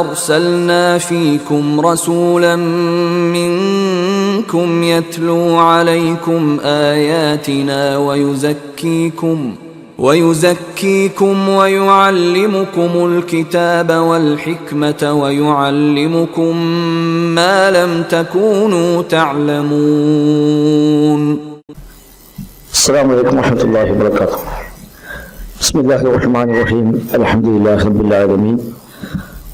أرسلنا فيكم رسولا منكم يتلو عليكم آياتنا ويزكيكم ويزكيكم ويعلمكم الكتاب والحكمة ويعلمكم ما لم تكونوا تعلمون. السلام عليكم ورحمة الله وبركاته. بسم الله الرحمن الرحيم. الحمد لله رب العالمين.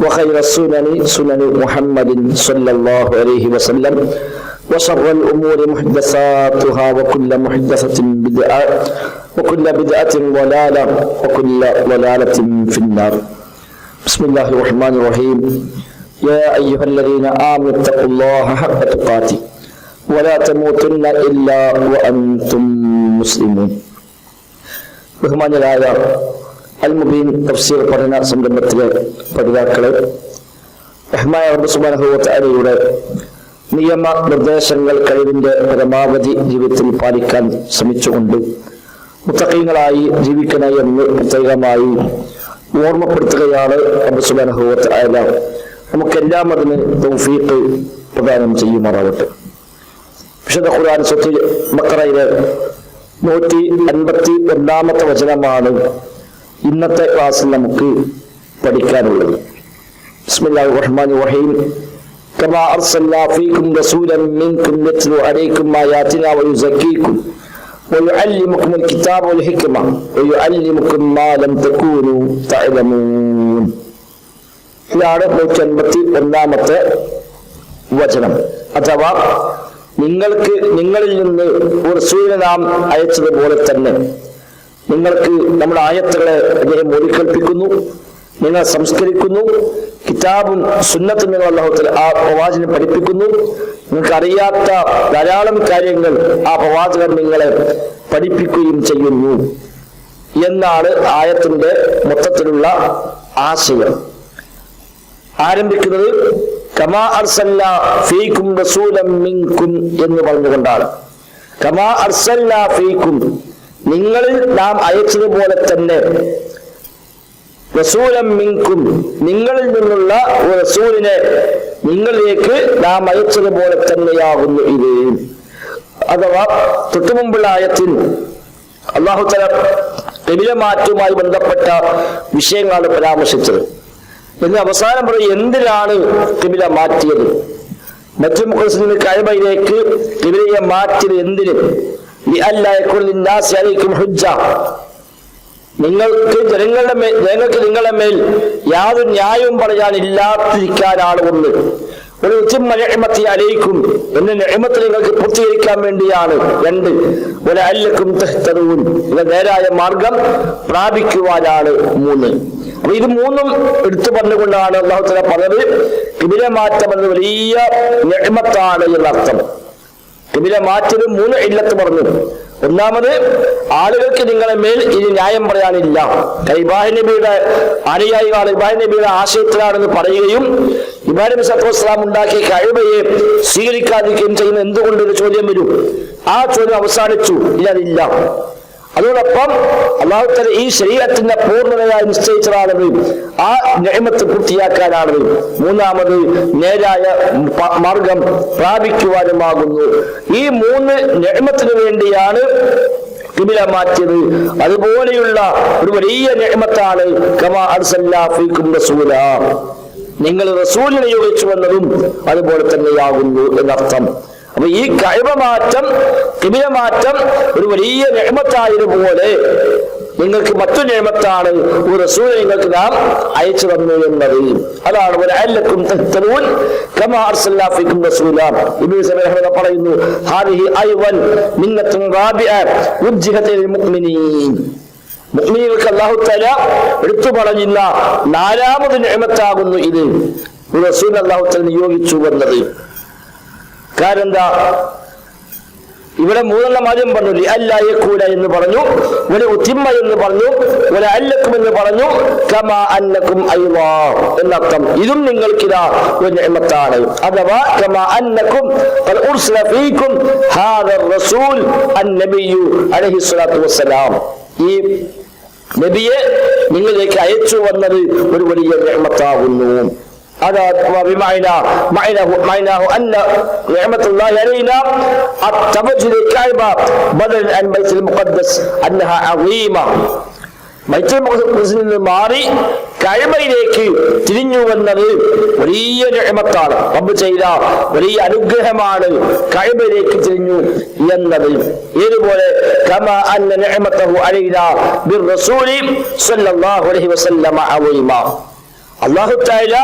وخير السنن سنن محمد صلى الله عليه وسلم وشر الأمور محدثاتها وكل محدثة بدعة وكل بدعة ضلالة وكل ضلالة في النار. بسم الله الرحمن الرحيم. يا أيها الذين آمنوا اتقوا الله حق تقاته ولا تموتن إلا وأنتم مسلمون. بهمان الآية അൽ മുബീൻ തഫ്സീർ പഠന സംരംഭത്തിലെ പഠിതാക്കളെ റഹ്മായ സുബാനഹുവത്തയുടെ നിയമ നിർദ്ദേശങ്ങൾ കഴിവിന്റെ പരമാവധി ജീവിതത്തിൽ പാലിക്കാൻ ശ്രമിച്ചുകൊണ്ട് മുത്തക്കീങ്ങളായി ജീവിക്കണ എന്ന് പ്രത്യേകമായി ഓർമ്മപ്പെടുത്തുകയാണ് അബ്ബു സുബാനഹുവത്ത് അയല നമുക്കെല്ലാം അതിന് തൗഫീഖ് പ്രദാനം ചെയ്യുമാറാവട്ടെ വിശുദ്ധ ഖുർആൻ സ്വത്ത് ബക്കറയിലെ നൂറ്റി അൻപത്തി ഒന്നാമത്തെ വചനമാണ് ഇന്നത്തെ ക്ലാസ്സിൽ നമുക്ക് പഠിക്കാനുള്ളത് ബിസ്മില്ലാഹിർ റഹ്മാനിർ റഹീം كما أرسلنا فيكم رسولا منكم يتلو عليكم آياتنا ويزكيكم ويعلمكم الكتاب والحكمة ويعلمكم ما لم تكونوا تعلمون ഇതാണ് നൂറ്റി അൻപത്തി ഒന്നാമത്തെ വചനം അഥവാ നിങ്ങൾക്ക് നിങ്ങളിൽ നിന്ന് ഒരു സൂര്യനെ നാം അയച്ചതുപോലെ തന്നെ നിങ്ങൾക്ക് നമ്മുടെ ആയത്തുകളെ അദ്ദേഹം ഓടിക്കൽപ്പിക്കുന്നു നിങ്ങൾ സംസ്കരിക്കുന്നു കിതാബും സുന്നത്തും നിങ്ങൾ അള്ളാഹുത്തിൽ ആ പ്രവാചകനെ പഠിപ്പിക്കുന്നു. നിങ്ങൾക്ക് അറിയാത്ത ധാരാളം കാര്യങ്ങൾ ആ പ്രവാചകൻ നിങ്ങളെ പഠിപ്പിക്കുകയും ചെയ്യുന്നു എന്നാണ് ആയത്തിന്റെ മൊത്തത്തിലുള്ള ആശയം. ആരംഭിക്കുന്നത് കമാ അർസല്ല റസൂലം എന്ന് പറഞ്ഞുകൊണ്ടാണ്. കമാ അർസല്ല നിങ്ങളിൽ നാം അയച്ചതുപോലെ തന്നെ റസൂലം മിങ്കും നിങ്ങളിൽ നിന്നുള്ള ഒരു റസൂലിനെ നിങ്ങളിലേക്ക് നാം അയച്ചതുപോലെ തന്നെയാകുന്നു ഇത്. അഥവാ തൊട്ടുമുമ്പുള്ള ആയത്തിൽ അള്ളാഹു തല ബന്ധപ്പെട്ട വിഷയങ്ങളാണ് പരാമർശിച്ചത്. എന്ന് അവസാനം പറയും എന്തിനാണ് കിബില മാറ്റിയത്? മറ്റു മുഖസിന് കഴിവയിലേക്ക് കിബിലയെ മാറ്റിയത് എന്തിന്? നിങ്ങൾക്ക് ജനങ്ങളുടെ മേൽ ജനങ്ങൾക്ക് നിങ്ങളുടെ മേൽ യാതൊരു ന്യായവും പറയാൻ ഇല്ലാതിരിക്കാനാണ് ഒന്ന് ഒരു ഉച്ചിമത്തി അലയിക്കും എന്ന നിയമത്ത് നിങ്ങൾക്ക് പൂർത്തീകരിക്കാൻ വേണ്ടിയാണ്. രണ്ട് ഒരു അല്ലക്കും തെഹ്തറുവും എന്ന നേരായ മാർഗം പ്രാപിക്കുവാനാണ് മൂന്ന്. അപ്പൊ ഇത് മൂന്നും എടുത്തു പറഞ്ഞുകൊണ്ടാണ് അള്ളാഹു തല പറഞ്ഞത്. കിബിലെ മാറ്റം എന്നത് വലിയ നിയമത്താണ് എന്നർത്ഥം. കിബിലെ മാറ്റത് മൂന്ന് ഇല്ലത്ത് പറഞ്ഞു. ഒന്നാമത് ആളുകൾക്ക് നിങ്ങളെ മേൽ ഇനി ന്യായം പറയാനില്ല. ഇബ്രാഹിം നബിയുടെ അനുയായി ഇബ്രാഹിം നബിയുടെ ആശയത്തിലാണെന്ന് പറയുകയും ഇബ്രാഹിം സത്വസ്ലാം ഉണ്ടാക്കിയ കഴിവയെ സ്വീകരിക്കാതിരിക്കുകയും ചെയ്യുന്ന എന്തുകൊണ്ട് ഒരു ചോദ്യം വരും? ആ ചോദ്യം അവസാനിച്ചു. ഇല്ല അതില്ല. അതോടൊപ്പം അള്ളാഹുത്തല ഈ ശരീരത്തിന്റെ പൂർണതയായി നിശ്ചയിച്ചതാണത്. ആ നിയമത്ത് പൂർത്തിയാക്കാനാണത്. മൂന്നാമത് നേരായ മാർഗം പ്രാപിക്കുവാനുമാകുന്നു. ഈ മൂന്ന് നിയമത്തിന് വേണ്ടിയാണ് മാറ്റിയത്. അതുപോലെയുള്ള ഒരു വലിയ നിയമത്താണ് കമാ റസൂല. നിങ്ങൾ റസൂലിനെ യോഗിച്ചു വന്നതും അതുപോലെ തന്നെയാകുന്നു എന്നർത്ഥം. അപ്പൊ ഈ കഴിവ മാറ്റം കിബില മാറ്റം ഒരു വലിയ നിയമത്തായതുപോലെ നിങ്ങൾക്ക് മറ്റു നിയമത്താണ് ഒരു റസൂൽ നിങ്ങൾക്ക് നാം അയച്ചു തന്നു എന്നത്. അതാണ് പറയുന്നു മുഅ്മിനീങ്ങൾക്ക് അല്ലാഹു തആല എടുത്തു പറഞ്ഞില്ല നാലാമത് നിയമത്താകുന്നു ഇത്. റസൂൽ അള്ളാഹുത്തൽ നിയോഗിച്ചു വന്നത്. കാരണം ഇവിടെ മൂന്നെണ്ണം ആദ്യം പറഞ്ഞു അല്ലായക്കൂല എന്ന് പറഞ്ഞു ഒരു ഉത്തിമ്മ എന്ന് പറഞ്ഞു ഒരു അല്ലക്കും എന്ന് പറഞ്ഞു കമ അന്നക്കും അയ്വാ എന്നർത്ഥം. ഇതും നിങ്ങൾക്കിതാ ഒരു എണ്ണത്താണ് അഥവാ കമ അന്നക്കും ഖദ് ഉർസില ഫീക്കും ഹാദ റസൂൽ അന്നബിയു അലൈഹി സ്വലാത്തു ഈ നബിയെ നിങ്ങളിലേക്ക് അയച്ചു വന്നത് ഒരു വലിയ നിഅമത്താകുന്നു هذا بمعنى معناه معناه ان نعمه الله علينا التوجه للكعبه بدلا عن بيت المقدس انها عظيمه ബൈത്തുൽ മുഖദ്ദസിൽ നിന്ന് മാറി കഴമയിലേക്ക് തിരിഞ്ഞു വന്നത് വലിയ നിഅമത്താണ് റബ്ബ് ചെയ്ത വലിയ അനുഗ്രഹമാണ് കഴമയിലേക്ക് തിരിഞ്ഞു എന്നത് ഏതുപോലെ കമ അന്ന നിഅമതഹു അലൈനാ ബിർറസൂലി സ്വല്ലല്ലാഹു അലൈഹി വസല്ലമ അളീമ അള്ളാഹു താല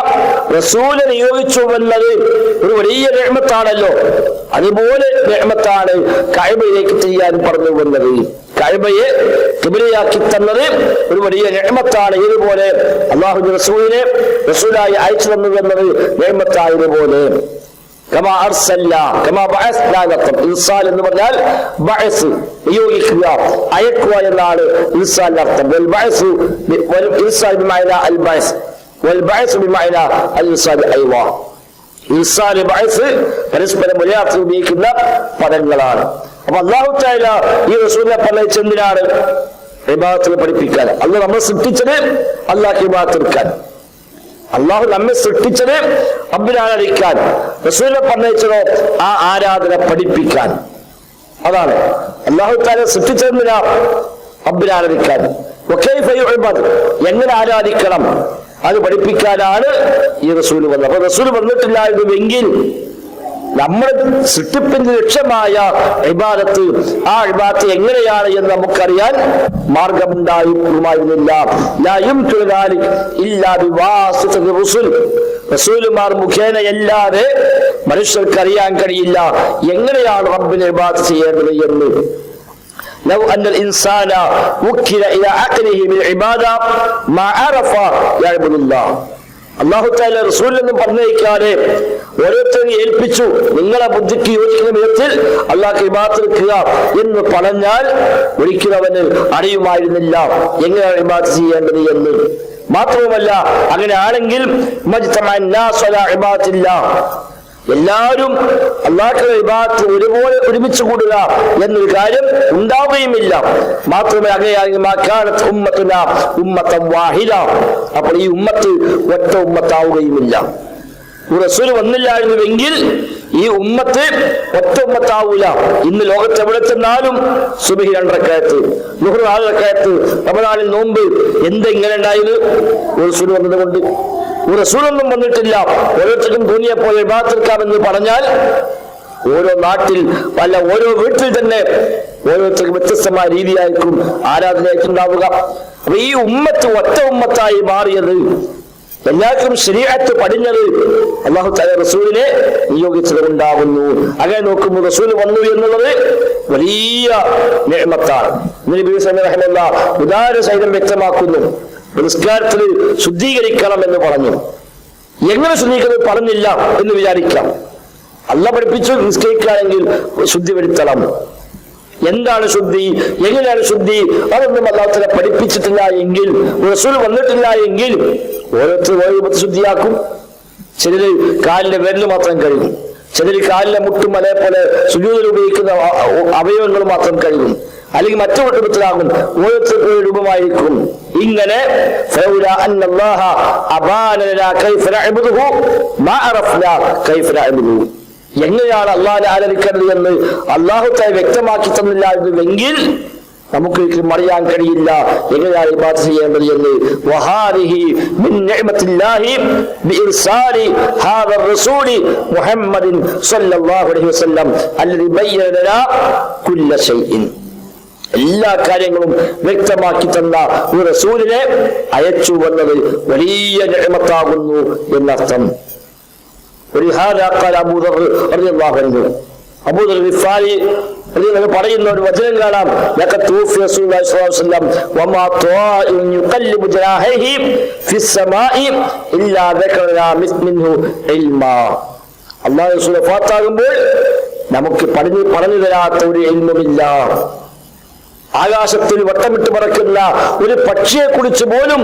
റസൂലെ നിയോഗിച്ചു എന്നത് ഒരു വലിയ രഹ്മത്താണല്ലോ അതുപോലെ രഹ്മത്താണ് കഴബയിലേക്ക് ചെയ്യാൻ പറഞ്ഞു വന്നത്. കഴബയെ കിബിലയാക്കി തന്നത് ഒരു വലിയ രഹ്മത്താണ് ഇതുപോലെ അള്ളാഹു റസൂലിനെ റസൂലായി അയച്ചു തന്നു എന്നത് രഹ്മത്തായതുപോലെ കമാ കമാ എന്ന് പറഞ്ഞാൽ ബഅസ് അയക്കുക എന്നാണ് അർത്ഥം. ബഅസ്. പരസ്പരം മലയാളത്തിൽ ഉപയോഗിക്കുന്ന പദങ്ങളാണ് അപ്പൊ അള്ളാഹു ചായ ഈ റസൂലിനെ പറഞ്ഞത് എന്തിനാണ്? ഇബാദത്തിൽ പഠിപ്പിക്കാൻ. അല്ല നമ്മൾ സൃഷ്ടിച്ചത് അള്ളാഹ് ഇബാദത്ത് എടുക്കാൻ. അള്ളാഹു നമ്മെ സൃഷ്ടിച്ചത് അബ്ബിനാരാധിക്കാൻ റസൂലിനെ പറഞ്ഞത് ആ ആരാധന പഠിപ്പിക്കാൻ. അതാണ്. അള്ളാഹു താല സൃഷ്ടിച്ചതെന്തിനാ അബ്ബിനാരാധിക്കാൻ എങ്ങനെ ആരാധിക്കണം? അത് പഠിപ്പിക്കാനാണ് ഈ റസൂൽ വന്നത്. അപ്പൊ റസൂൽ വന്നിട്ടില്ലായിരുന്നുവെങ്കിൽ നമ്മുടെ സൃഷ്ടിപ്പിന്റെ ലക്ഷ്യമായ ഇബാദത്ത് ആ ഇബാദത്ത് എങ്ങനെയാണ് എന്ന് നമുക്കറിയാൻ മാർഗമുണ്ടായിരുന്നില്ല. മുഖേനയല്ലാതെ മനുഷ്യർക്ക് അറിയാൻ കഴിയില്ല എങ്ങനെയാണ് റബ്ബിനെ ഇബാദത്ത് ചെയ്യേണ്ടത് എന്ന്. ലവ് അന്നൽ ഇൻസാന ഉക്കില ഇല അഖ്ലിഹി മിൽ ഇബാദ മാ അറഫ യഅബ്ദുല്ലാഹ് അള്ളാഹു താല റസൂലിനൊന്നും പറഞ്ഞയക്കാതെ ഓരോരുത്തരും ഏൽപ്പിച്ചു. നിങ്ങളെ ബുദ്ധിക്ക് യോജിക്കുന്ന വിധത്തിൽ അള്ളാഹ് ഇബാത്ത് എടുക്കുക എന്ന് പറഞ്ഞാൽ ഒരിക്കലും അവന് അറിയുമായിരുന്നില്ല. എങ്ങനെയാണ് ഇബാത്ത് ചെയ്യേണ്ടത് എന്ന്. മാത്രവുമല്ല അങ്ങനെ ആണെങ്കിൽ എല്ലാവരും അള്ളാഹുടെ വിഭാഗത്തിൽ ഒരുപോലെ ഒരുമിച്ച് കൂടുക എന്നൊരു കാര്യം ഉണ്ടാവുകയുമില്ല. മാത്രമേ അങ്ങനെയാണെങ്കിൽ മാക്കാലത്ത് അപ്പോൾ ഈ ഉമ്മത്ത് ഒറ്റ ഉമ്മത്താവുകയുമില്ല. റസൂൽ വന്നില്ലായിരുന്നുവെങ്കിൽ ഈ ഉമ്മത്ത് ഒറ്റ ഉമ്മത്താവൂല. ഇന്ന് ലോകത്ത് എവിടെ ചെന്നാലും സുബഹി രണ്ടരക്കയത്ത് നുഹർ നാലരക്കയത്ത് റമദാനിൽ നോമ്പ് എന്തെങ്ങനെ ഉണ്ടായത്? റസൂൽ വന്നത് കൊണ്ട് റസൂലൊന്നും വന്നിട്ടില്ല. ഓരോരുത്തർക്കും തോന്നിയപ്പോൾ വിഭാഗത്തിൽക്കാമെന്ന് പറഞ്ഞാൽ ഓരോ നാട്ടിൽ പല ഓരോ വീട്ടിൽ തന്നെ ഓരോരുത്തർക്കും വ്യത്യസ്തമായ രീതിയായിരിക്കും ആരാധനയായിട്ടുണ്ടാവുക. അപ്പൊ ഈ ഉമ്മത്ത് ഒറ്റ ഉമ്മത്തായി മാറിയത് എല്ലാവർക്കും ശരിയായിട്ട് പടിഞ്ഞത് അള്ളാഹു തല റസൂലിനെ നിയോഗിച്ചത് ഉണ്ടാകുന്നു അങ്ങനെ നോക്കുമ്പോൾ റസൂൽ വന്നു എന്നുള്ളത് വലിയ നിയമത്താണ്. ഉദാഹരണ സഹിതം വ്യക്തമാക്കുന്നു. നിസ്കാരത്തിൽ ശുദ്ധീകരിക്കണം എന്ന് പറഞ്ഞു. എങ്ങനെ ശുദ്ധീകരിക്കുന്നത് പറഞ്ഞില്ല എന്ന് വിചാരിക്കാം. അല്ല പഠിപ്പിച്ചു നിസ്കരിക്കുകയാണെങ്കിൽ ശുദ്ധി വരുത്തണം. എന്താണ് ശുദ്ധി? എങ്ങനെയാണ് ശുദ്ധി? അതൊന്നും അല്ലാത്തതിനെ പഠിപ്പിച്ചിട്ടില്ല എങ്കിൽ റസൂൽ വന്നിട്ടില്ല എങ്കിൽ ഓരോരുത്തർ ഓരോ ശുദ്ധിയാക്കും. ചിലര് കാലിന്റെ വിരൽ മാത്രം കഴിയും ചിലര് കാലിലെ മുട്ടും അതേപോലെ സുജൂതിൽ ഉപയോഗിക്കുന്ന അവയവങ്ങൾ മാത്രം കഴുകും. അല്ലെങ്കിൽ മറ്റു കൂട്ടത്തിലാകും ഓരോരുത്തർക്കും രൂപമായിരിക്കും. ഇങ്ങനെ എങ്ങനെയാണ് അള്ളാഹിനെ ആരാധിക്കേണ്ടത് എന്ന് അള്ളാഹുത്തെ വ്യക്തമാക്കി തന്നില്ലായിരുന്നുവെങ്കിൽ നമുക്ക് അറിയാൻ കഴിയില്ല എങ്ങനെയാണ് ഇബാദത്ത് ചെയ്യേണ്ടത് എന്ന്. വഹാരിഹി മിൻ നിഅമത്തില്ലാഹി ബിഇർസാലി ഹാദ റസൂലി മുഹമ്മദിൻ സല്ലല്ലാഹു അലൈഹി വസല്ലം അല്ലദി ബയ്യന കുല്ല ശൈഇൻ. എല്ലാ കാര്യങ്ങളും വ്യക്തമാക്കി തന്ന ഒരു സൂര്യനെ അയച്ചു വന്നത് വലിയ ഞമത്താകുന്നു എന്നർത്ഥം. പറയുന്ന ഒരു വചനം കാണാം. അള്ളാഹു നമുക്ക് പറഞ്ഞു പറഞ്ഞു തരാത്ത ഒരു എൽമില്ല ആകാശത്തിൽ വട്ടമിട്ട് പറക്കുന്ന ഒരു പക്ഷിയെ കുറിച്ച് പോലും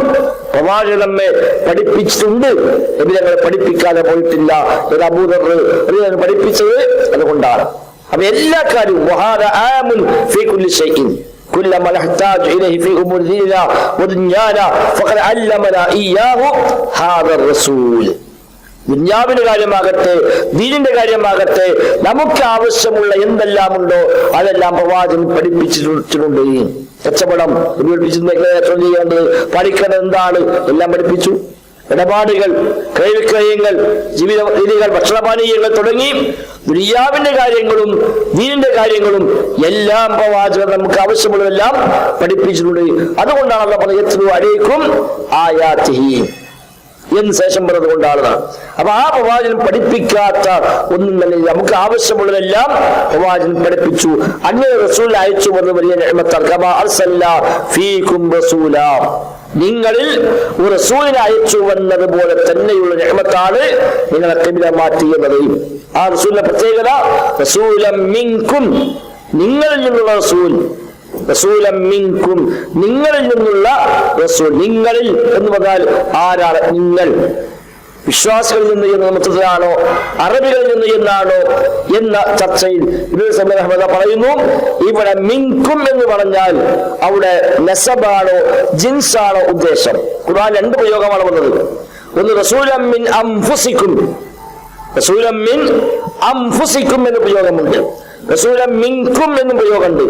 പ്രവാചകൻ നമ്മെ പഠിപ്പിച്ചിട്ടുണ്ട് നബി ഞങ്ങളെ പഠിപ്പിക്കാതെ പോയിട്ടില്ല എന്ന് അബൂദർ റളിയല്ലാഹു പഠിപ്പിച്ചത് അതുകൊണ്ടാണ് അപ്പൊ എല്ലാ കാര്യവും വഹാദ ആമുൻ ഫീ കുല്ലി ഷൈഇൻ كلما نحتاج إليه في أمور ديننا ودنيانا فقد علمنا إياه هذا الرسول ദുന്യാവിന്റെ കാര്യമാകട്ടെ ദീനിന്റെ കാര്യമാകട്ടെ നമുക്ക് ആവശ്യമുള്ള എന്തെല്ലാം ഉണ്ടോ അതെല്ലാം പ്രവാചകൻ പഠിപ്പിച്ചിട്ടുണ്ട്. കച്ചവടം പഠിപ്പിച്ചിട്ടുണ്ട് ചെയ്യേണ്ടത് പഠിക്കണം എന്താണ്? എല്ലാം പഠിപ്പിച്ചു. ഇടപാടുകൾ ക്രയവിക്രയങ്ങൾ ജീവിത രീതികൾ ഭക്ഷണപാനീയങ്ങൾ തുടങ്ങി ദുര്യാവിന്റെ കാര്യങ്ങളും ദീനിന്റെ കാര്യങ്ങളും എല്ലാം പ്രവാചകർ നമുക്ക് ആവശ്യമുള്ളതെല്ലാം പഠിപ്പിച്ചിട്ടുണ്ട്. അതുകൊണ്ടാണ് പറയുന്നത് അടേക്കും ആയാത്തിഹി. എന്ന് ശേഷം പറഞ്ഞത് കൊണ്ടാണ്. അപ്പൊ ആ പ്രവാചകൻ പഠിപ്പിക്കാത്ത ഒന്നും തന്നെ നമുക്ക് ആവശ്യമുള്ളതെല്ലാം പ്രവാചകൻ പഠിപ്പിച്ചു. അങ്ങനെ റസൂൽ അയച്ചു വന്ന് വലിയ. നിങ്ങളിൽ ഒരു റസൂലിനെ അയച്ചു വന്നതുപോലെ തന്നെയുള്ള നിഅമത്താണ് നിങ്ങളെ കിബില മാറ്റിയത് ആ റസൂലിന്റെ പ്രത്യേകത റസൂലം മിങ്കും നിങ്ങളിൽ നിന്നുള്ള റസൂൽ റസൂലം മിങ്കും നിങ്ങളിൽ നിന്നുള്ള റസൂൽ നിങ്ങളിൽ എന്ന് പറഞ്ഞാൽ ആരാണ്? നിങ്ങൾ. വിശ്വാസികളിൽ നിന്ന് എന്ന് മൊത്തത്തിലാണോ അറബികളിൽ നിന്ന് എന്നാണോ എന്ന ചർച്ചയിൽ അഹമ്മദ പറയുന്നു ഇവിടെ മിങ്കും എന്ന് പറഞ്ഞാൽ അവിടെ നെസബാണോ ജിൻസാണോ ഉദ്ദേശം. ഖുർആൻ രണ്ട് പ്രയോഗമാണ് വന്നത് ഒന്ന് റസൂലമ്മിൻ മിൻ അംഫുസിക്കും. റസൂലമ്മിൻ മിൻ അംഫുസിക്കും എന്ന പ്രയോഗമുണ്ട്. റസൂലം മിങ്കും എന്നും പ്രയോഗമുണ്ട്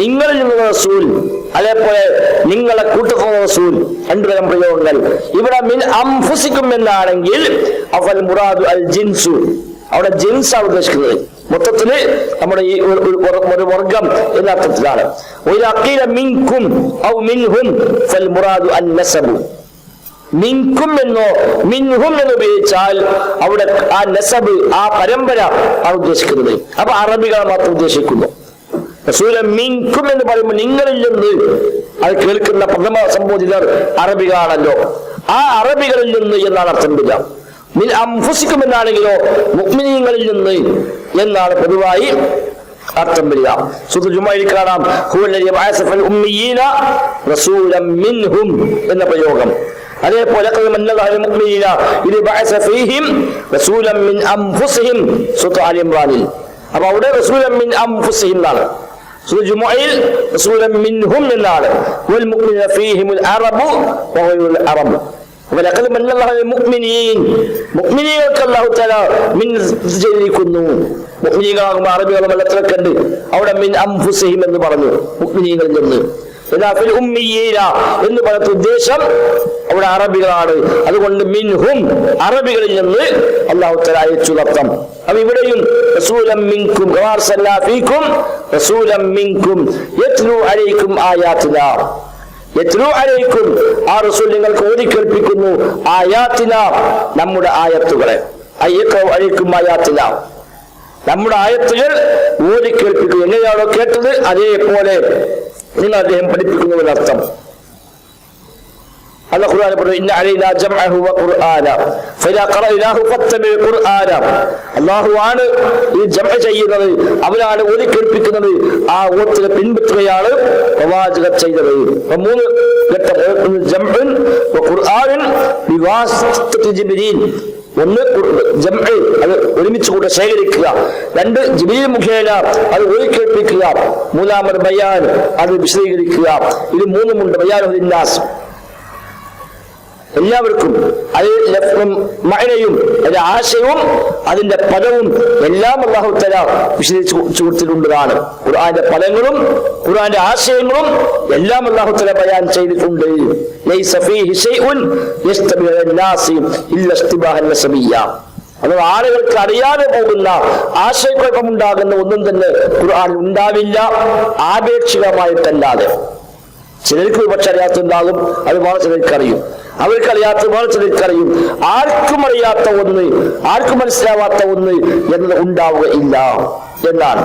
നിങ്ങളിൽ നിന്നുള്ള റസൂൽ അതേപോലെ നിങ്ങളെ കൂട്ടത്തുള്ള റസൂൽ രണ്ടുതരം പ്രയോഗങ്ങൾ. ഇവിടെ മിൻ അംഫുസിക്കും എന്നാണെങ്കിൽ അവൽ മുറാദു അൽ ജിൻസു. അവിടെ ജിൻസാണ് ഉദ്ദേശിക്കുന്നത്. മൊത്തത്തിൽ നമ്മുടെ ഈ ഒരു വർഗം എന്ന അർത്ഥത്തിലാണ്. ഒരു അക്കീല മിൻകും ഔ മിൻഹും ഫൽ മുറാദു അൽ നസബു. മിൻകും എന്നോ മിൻഹും എന്ന് ഉപയോഗിച്ചാൽ അവിടെ ആ നസബ് ആ പരമ്പര ആ ഉദ്ദേശിക്കുന്നത്. അപ്പൊ അറബികളെ മാത്രം ഉദ്ദേശിക്കുന്നു. റസൂല മിൻകും എന്ന് പറയുമ്പോൾ നിങ്ങളിൽ നിന്ന് അത് കേൾക്കുന്ന പ്രഥമ സംബോധിതർ അറബികളാണല്ലോ. ആ അറബികളിൽ നിന്ന് എന്നാണ് അർത്ഥം വരിക. മിൻ അംഫുസിക്കും എന്നാണെങ്കിലോ മുഗ്മിനീങ്ങളിൽ നിന്ന് എന്നാണ് പൊതുവായി അർത്ഥം വരിക. സുഹൃത്ത് കാണാം. എന്ന പ്രയോഗം. അതേപോലെ ഖദ് മന്നല്ലാഹു അലൽ മുഅ്മിനീന ഇദ് ബഅസ ഫീഹിം റസൂലൻ മിൻ അൻഫുസിഹിം സൂറത്ത് ആലി ഇംറാനിൽ അപ്പോൾ അവിടെ റസൂലൻ മിൻ അൻഫുസിഹിം എന്നാണ് സൂറത്ത് ജുമുഅയിൽ റസൂലൻ മിൻഹും എന്നാണ് വൽ മുഅ്മിനീന ഫീഹിമുൽ അറബു വഗൈറുൽ അറബ് ولقد من الله على المؤمنين മുഅ്മിനീങ്ങൾക്ക് അല്ലാഹു തആല മിൻ ചെയ്തിരിക്കുന്നു മുഅ്മിനീകളാകുമ്പോൾ അറബികളും വെള്ളത്തിലൊക്കെ ഉണ്ട് അവിടെ മിൻ അംഫുസിഹിം എന്ന് പറഞ്ഞു മുഅ്മിനീങ്ങളിൽ നിന്ന് എന്നാ പറഞ്ഞ ഉദ്ദേശം അവിടെ അറബികളാണ്. അതുകൊണ്ട് മിൻഹും അറബികളിൽ നിന്ന് അല്ലാഹു തആല അയച്ചു അർത്ഥം അപ്പൊ ഇവിടെയും റസൂലം മിൻകും മിൻകും യത്ലു അലൈക്കും യത്ലു അലൈക്കും ആ റസൂൽ നിങ്ങൾക്ക് ഓതി കേൾപ്പിക്കുന്നു ആയാത്തിന നമ്മുടെ ആയത്തുകളെ. അയ്യക്കോ അലൈക്കും ആയാത്തിന. നമ്മുടെ ആയത്തുകൾ ഓതി കേൾപ്പിക്കുക. എങ്ങനെയാണോ കേട്ടത്? അതേപോലെ നിങ്ങൾ അദ്ദേഹം പഠിപ്പിക്കുന്നു എന്നർത്ഥം അല്ല ഖുർആന ഈ ജംഅ ചെയ്യുന്നത്. അവനാണ് ഓതി കേൾപ്പിക്കുന്നത്. ആ ഓത്തിനെ പിൻപറ്റുകയാണ് പ്രവാചകർ ചെയ്തത്. മൂന്ന് ഘട്ടം. ജംഉൻ വ ഒന്ന് ജംഅ് അത് ഒരുമിച്ച് കൂടെ ശേഖരിക്കുക. രണ്ട് ജിബിലി മുഖേന അത് ഒഴിക്കേൽപ്പിക്കുക കേൾപ്പിക്കുക. മൂന്നാമത് ബയാൻ അത് വിശദീകരിക്കുക. ഇത് മൂന്നുമുണ്ട് ബയാനുദ്ദാസ് എല്ലാവർക്കും അത് മഅനയും അതിന്റെ ആശയവും അതിന്റെ പദവും എല്ലാം അള്ളാഹുത്തല തല വിശദീകരിച്ചു കൊടുത്തിട്ടുള്ളതാണ് ഖുർആന്റെ പദങ്ങളും ഖുർആന്റെ ആശയങ്ങളും എല്ലാം അള്ളാഹുത്തല പയാൻ ചെയ്തിട്ടുണ്ട്. അത് ആളുകൾക്ക് അറിയാതെ പോകുന്ന ആശയക്കുഴപ്പമുണ്ടാകുന്ന ഒന്നും തന്നെ ഖുർആൻ ഉണ്ടാവില്ല ആപേക്ഷികമായിട്ടല്ലാതെ. ചിലർക്ക് പക്ഷെ അറിയാത്തുണ്ടാകും അത് വളരെ ചിലർക്ക് അറിയും. അവർക്ക് അറിയാത്ത വേറെ ആർക്കും അറിയാത്ത ഒന്ന് ആർക്കും മനസ്സിലാവാത്ത ഒന്ന് എന്നത് ഉണ്ടാവുകയില്ല എന്നാണ്.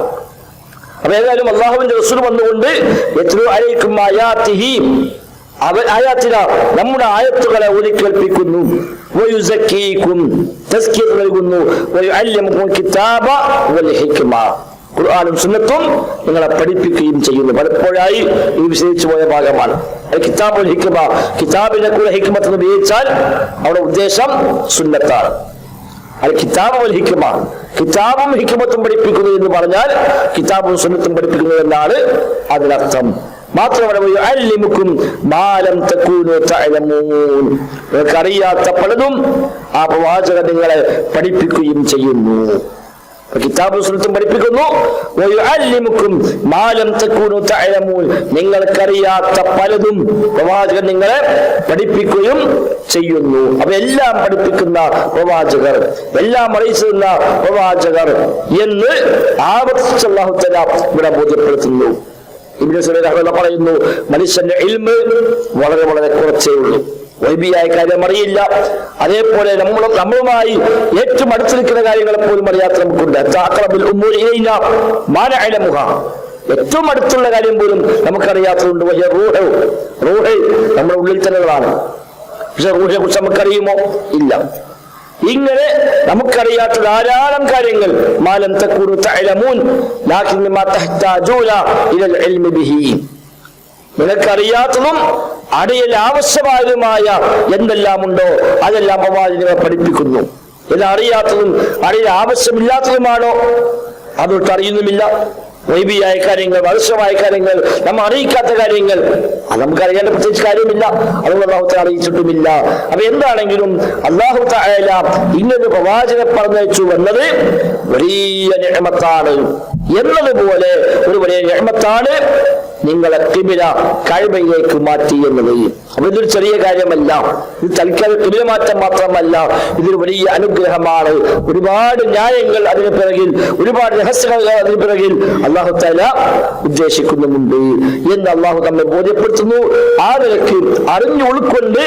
അപ്പൊ ഏതായാലും അള്ളാഹുവിന്റെ റസൂൽ വന്നുകൊണ്ട് എത്രയോ അലൈക്കും അയാത്തിഹി അവ ആയാത്തിന നമ്മുടെ ആയത്തുകളെ വയുസക്കീക്കും തസ്കീർ നൽകുന്നു. ഖുർആാനും സുന്നത്തും നിങ്ങളെ പഠിപ്പിക്കുകയും ചെയ്യുന്നു. പലപ്പോഴായി ഈ വിശേഷിച്ചു പോയ ഭാഗമാണ്. കിതാബുൽ ഹിക്മ. കിതാബിനെ കൂടെ ഹിക്മത്ത് ഉപയോഗിച്ചാൽ അവിടെ ഉദ്ദേശം സുന്നത്താണ്. അത് കിതാബ് ഹിക്മ. കിതാബും ഹിക്മത്തും പഠിപ്പിക്കുന്നു എന്ന് പറഞ്ഞാൽ കിതാബും സുന്നത്തും പഠിപ്പിക്കുന്നു എന്നാണ് അതിനർത്ഥം. മാത്രമല്ല അറിയാത്ത പലതും ആ പ്രവാചകൻ നിങ്ങളെ പഠിപ്പിക്കുകയും ചെയ്യുന്നു. കിതാബും സുന്നത്തും പഠിപ്പിക്കുന്നു. നിങ്ങൾക്കറിയാത്ത പലതും പ്രവാചകൻ നിങ്ങളെ പഠിപ്പിക്കുകയും ചെയ്യുന്നു. അപ്പൊ എല്ലാം പഠിപ്പിക്കുന്ന പ്രവാചകർ എല്ലാം അറിയിച്ചിരുന്ന പ്രവാചകർ എന്ന് ആവർത്തിച്ചുള്ള ഇവിടെ ബോധ്യപ്പെടുത്തുന്നു. ഇവിടെ പറയുന്നു മനുഷ്യന്റെ ഇൽമ് വളരെ വളരെ കുറച്ചേ ഉള്ളൂ. വൈബിയായ കാര്യം അറിയില്ല. അതേപോലെ നമ്മൾ നമ്മളുമായി ഏറ്റവും അടുത്തിരിക്കുന്ന കാര്യങ്ങളെ പോലും അറിയാത്ത നമുക്കുണ്ട്. അത്താക്രബിൽ ഉമ്മൂരി ഇലൈന മാന അലമുഹ ഏറ്റവും അടുത്തുള്ള കാര്യം പോലും നമുക്കറിയാത്തതുണ്ട്. വലിയ റൂഹ്. റൂഹ് നമ്മുടെ ഉള്ളിൽ തന്നെകളാണ് പക്ഷെ റൂഹിനെ കുറിച്ച് നമുക്കറിയുമോ? ഇല്ല. ഇങ്ങനെ നമുക്കറിയാത്ത ധാരാളം കാര്യങ്ങൾ. മാലം തക്കൂർ തഅലമൂൻ ലാകിൻ മാ തഹ്താജൂന ഇലൽ ബിഹി. നിനക്കറിയാത്തതും അടിയൽ ആവശ്യമായതുമായ എന്തെല്ലാം ഉണ്ടോ അതെല്ലാം പ്രവാചകനെ പഠിപ്പിക്കുന്നു. ഇത് അറിയാത്തതും അടിയൽ ആവശ്യമില്ലാത്തതുമാണോ? അതൊട്ട് അറിയുന്നുമില്ല. വൈബിയായ കാര്യങ്ങൾ വർഷമായ കാര്യങ്ങൾ നമ്മൾ അറിയിക്കാത്ത കാര്യങ്ങൾ. അത് നമുക്ക് അറിയേണ്ട പ്രത്യേകിച്ച് കാര്യമില്ല. അതുകൊണ്ട് അള്ളാഹു താല അറിയിച്ചിട്ടുമില്ല. അപ്പൊ എന്താണെങ്കിലും അള്ളാഹു ഇങ്ങനെ പ്രവാചകനെ പറഞ്ഞയച്ചു എന്നത് വലിയ ഞമത്താണ് എന്നതുപോലെ ഒരു വലിയ നിയമത്താണ് നിങ്ങളെ കിബില കഴിവയിലേക്ക് മാറ്റി എന്നത്. അപ്പൊ ഇതൊരു ചെറിയ കാര്യമല്ല. ഇത് തൽക്കാലം തുല്യമാറ്റം മാറ്റം മാത്രമല്ല. ഇതൊരു വലിയ അനുഗ്രഹമാണ്. ഒരുപാട് ന്യായങ്ങൾ അതിന് പിറകിൽ ഒരുപാട് രഹസ്യങ്ങൾ അതിന് പിറകിൽ അള്ളാഹു തല ഉദ്ദേശിക്കുന്നുമുണ്ട്. എന്ന് അള്ളാഹു നമ്മെ ബോധ്യപ്പെടുത്തുന്നു. ആ നിലയ്ക്ക് അറിഞ്ഞു ഉൾക്കൊണ്ട്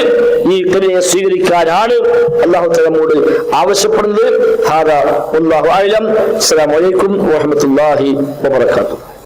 ഈ കിബിലയെ സ്വീകരിക്കാനാണ് അള്ളാഹു തലമോട് ആവശ്യപ്പെടുന്നത്. ഹാദ അല്ലാഹു അലം. അസ്സലാമു അലൈക്കും വറഹ്മത്തുള്ളാഹി വബറകാതുഹു.